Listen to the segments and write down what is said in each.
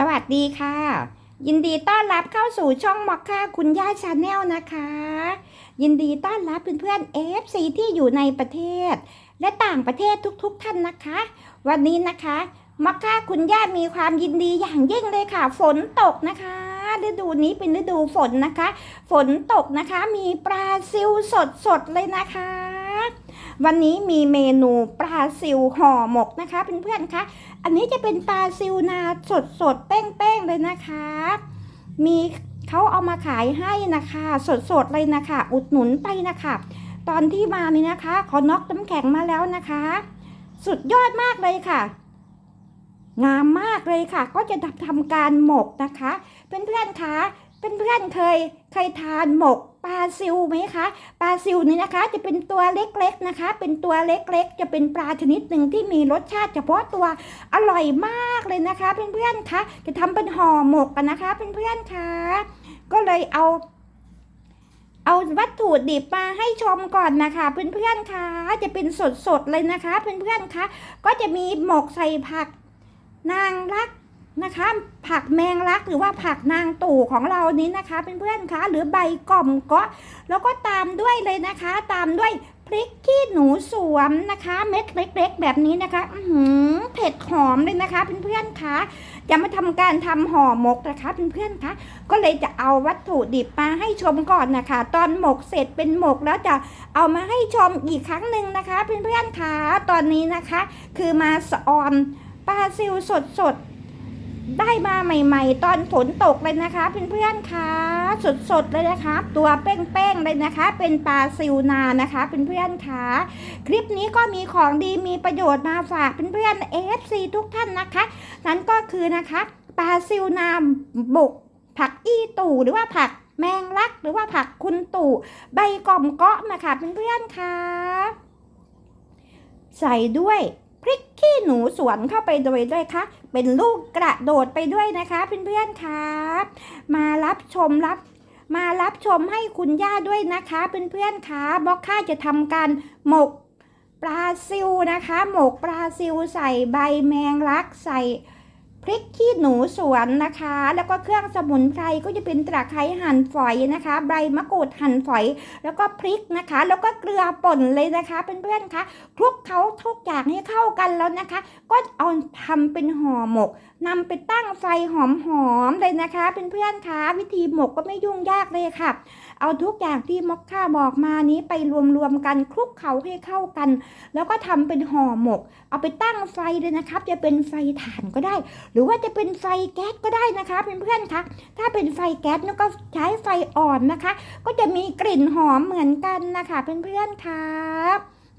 สวัสดีค่ะ ยินดีต้อนรับเข้าสู่ช่องมอคค่าคุณย่าชาแนลนะคะ ยินดีต้อนรับเพื่อนๆ FC ที่อยู่ในประเทศ และต่างประเทศทุกๆท่านนะคะ วันนี้นะคะมอคค่าคุณย่ามีความยินดีอย่างยิ่งเลยค่ะ ฝนตกนะคะฤดูนี้เป็นฤดูฝนนะคะ ฝนตกนะคะมีปลาซิวสดๆเลยนะคะ วันนี้มีเมนูปลาซิวห่อหมกนะคะเพื่อนๆคะ อันนี้จะเป็นปลาซิวนาสดสดๆแป้งๆเลยนะคะ มีเขาเอามาขายให้นะคะ สดสดๆเลยนะคะ อุดหนุนไปนะคะ ตอนที่มานี่นะคะขอน็อกน้ำแข็งมาแล้วนะคะ สุดยอดมากเลยค่ะงามมากเลยค่ะ ก็จะทำการหมกนะคะ เพื่อนๆคะ เพื่อนๆเคยเคยทานหมกปลาซิวไหมคะปลาซิวนี่นะคะ จะเป็นตัวเล็กๆนะคะ เป็นตัวเล็กๆ จะเป็นปลาชนิดหนึ่งที่มีรสชาติเฉพาะตัวอร่อยมากเลยนะคะเพื่อนๆคะจะทำเป็นห่อหมกกันนะคะเพื่อนๆคะก็เลยเอา เอาวัตถุดิบมาให้ชมก่อนนะคะเพื่อนๆคะจะเป็นสดๆเลยนะคะเพื่อนๆคะก็จะมีหมกใส่ผัก นางรัก นะคะ ผักแมงลักหรือว่าผักนางตู่ของเรานี้นะคะเพื่อนคะหรือใบกล่อมก็แล้วก็ตามด้วยเลยนะคะ ตามด้วยพริกขี้หนูสวมนะคะ เม็ดเล็ก ๆ แบบนี้นะคะอือหือเผ็ดหอมเลยนะคะเพื่อนๆคะจะมาทำการทำห่อหมกนะคะเพื่อนๆคะก็เลยจะเอาวัตถุดิบมาให้ชมก่อนนะคะ ตอนหมกเสร็จเป็นหมกแล้วจะเอามาให้ชมอีกครั้งหนึ่งนะคะเพื่อนๆคะตอนนี้นะคะ คือมาสออนปลาซิลสดๆ ได้มาใหม่ๆ ตอนฝนตกเลยนะคะเพื่อนๆคะสดๆเลยนะคะ ตัวเป้งๆเลยนะคะ เป็นปลาซิวนานะคะเพื่อนๆคะคลิปนี้ก็มีของดีมีประโยชน์มาฝากเพื่อนๆ AFC ทุกท่านนะคะ นั่นก็คือนะคะปลาซิวนามบุก ผักอี้ตู่หรือว่าผักแมงลักหรือว่าผักคุณตู่ใบก่อมเกาะนะคะเพื่อนๆคะใส่ด้วย หนูสวนเข้าไปโดยด้วยค่ะเป็นลูกกระโดดไปด้วยนะคะเพื่อนๆครับมารับชมรับมารับชมให้คุณย่าด้วยนะคะเพื่อนๆคะบล็อกค่าจะทำการหมกปลาซิวนะคะ หมกปลาซิวใส่ใบแมงลักใส่ ริกขี้หนูสวนนะคะ แล้วก็เครื่องสมุนไพรก็จะเป็นตะไคร้หั่นฝอยนะคะ ใบมะกรูดหั่นฝอย แล้วก็พริกนะคะ แล้วก็เกลือป่นเลยนะคะเพื่อนๆคะคลุกเขาทุกอย่างให้เข้ากันแล้วนะคะ ก็เอาทำเป็นห่อหมกนำไปตั้งไฟหอมๆเลยนะคะเพื่อนๆคะวิธีหมกก็ไม่ยุ่งยากเลยค่ะ เอาทุกอย่างที่มอคค่าบอกมานี้ไปรวมๆกันคลุกเขาให้เข้ากัน แล้วก็ทำเป็นห่อหมก เอาไปตั้งไฟเลยนะครับ จะเป็นไฟถ่านก็ได้ หรือว่าจะเป็นไฟแก๊สก็ได้นะคะเพื่อนๆคะถ้าเป็นไฟแก๊สนี่ก็ใช้ไฟอ่อนนะคะ ก็จะมีกลิ่นหอมเหมือนกันนะคะเพื่อนๆคะ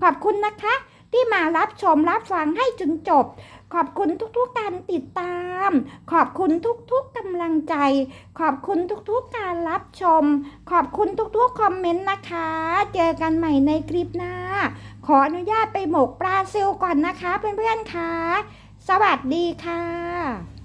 ขอบคุณนะคะ ที่มารับชมรับฟังให้จนจบ ขอบคุณทุกๆการติดตาม ขอบคุณทุกๆกำลังใจ ขอบคุณทุกๆการรับชม ขอบคุณทุกๆคอมเมนต์นะคะ เจอกันใหม่ในคลิปหน้า ขออนุญาตไปหมกปลาซิลก่อนนะคะเพื่อนๆคะสวัสดีค่ะ